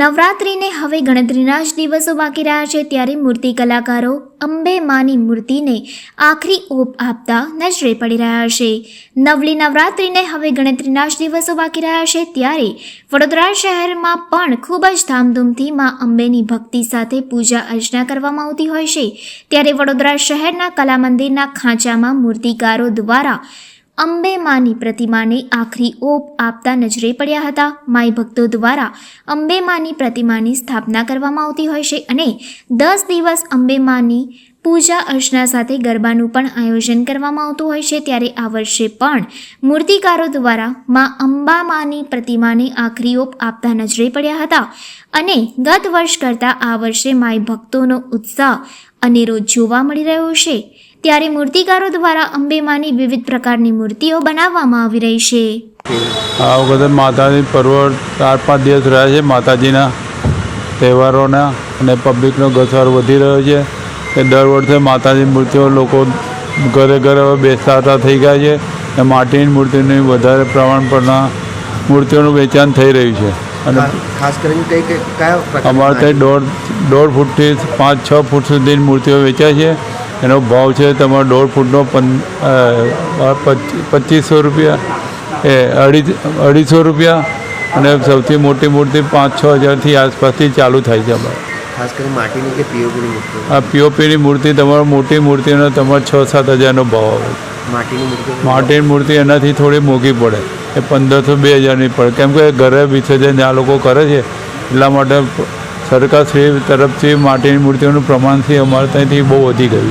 નવરાત્રિને હવે ગણતરીના જ દિવસો બાકી રહ્યા છે ત્યારે મૂર્તિ કલાકારો અંબે માની મૂર્તિને આખરી ઓપ આપતા નજરે પડી રહ્યા છે. નવલી નવરાત્રિને હવે ગણતરીના જ દિવસો બાકી રહ્યા છે ત્યારે વડોદરા શહેરમાં પણ ખૂબ જ ધામધૂમથી માં અંબેની ભક્તિ સાથે પૂજા અર્ચના કરવામાં આવતી હોય છે. ત્યારે વડોદરા શહેરના કલા મંદિરના ખાંચામાં મૂર્તિકારો દ્વારા અંબે માની પ્રતિમાને આખરી ઓપ આપતા નજરે પડ્યા હતા. માઈ ભક્તો દ્વારા અંબે માની પ્રતિમાની સ્થાપના કરવામાં આવતી હોય છે અને દસ દિવસ અંબે માની પૂજા અર્ચના સાથે ગરબાનું પણ આયોજન કરવામાં આવતું હોય છે ત્યારે આ વર્ષે પણ મૂર્તિકારો દ્વારા માં અંબામાની પ્રતિમાને આખરી ઓપ આપતા નજરે પડ્યા હતા અને ગત વર્ષ કરતાં આ વર્ષે માય ભક્તોનો ઉત્સાહ અનેરો જોવા મળી રહ્યો છે. ત્યારે મૂર્તિકારો દ્વારા અંબેમાની વિવિધ પ્રકારની મૂર્તિઓ બનાવવામાં આવી રહી છે. આ વખતે માતાની પર્વ ચાર પાંચ દિવસ રહ્યા છે. માતાજીના તહેવારોના અને પબ્લિકનો ઘસારો વધી રહ્યો છે. કે દર વર્ષે માતાજી મૂર્તિઓ લોકો ઘરે ઘરે હવે બેસતા થઈ ગયા છે. અને માટીની મૂર્તિની વધારે પ્રમાણ પરના મૂર્તિઓનું વેચાણ થઈ રહ્યું છે. અને ખાસ કરીને કઈ કઈ કયા અમારે ત્યાં દોઢ દોઢ ફૂટથી પાંચ છ ફૂટ સુધીની મૂર્તિઓ વેચાય છે. એનો ભાવ છે તમારો દોઢ ફૂટનો પં પચીસો રૂપિયા. એ અઢી અઢીસો રૂપિયા. અને સૌથી મોટી મૂર્તિ પાંચ છ હજારથી આસપાસથી ચાલુ થાય છે અમારે. ખાસ કરીને માટીની કે પીઓપીની મૂર્તિ આ પીઓપીની મૂર્તિ તમારો મોટી મૂર્તિનો તમારો છ સાત હજારનો ભાવ આવે માટીની મૂર્તિ માટીની મૂર્તિ એનાથી થોડી મોંઘી પડે. એ પંદરસો બે હજારની પડે. કેમ કે ઘરે વિસર્જન આ લોકો કરે છે. એટલા માટે સરકારશ્રી તરફથી માટીની મૂર્તિઓનું પ્રમાણથી અમારે ત્યાંથી બહુ વધી ગયું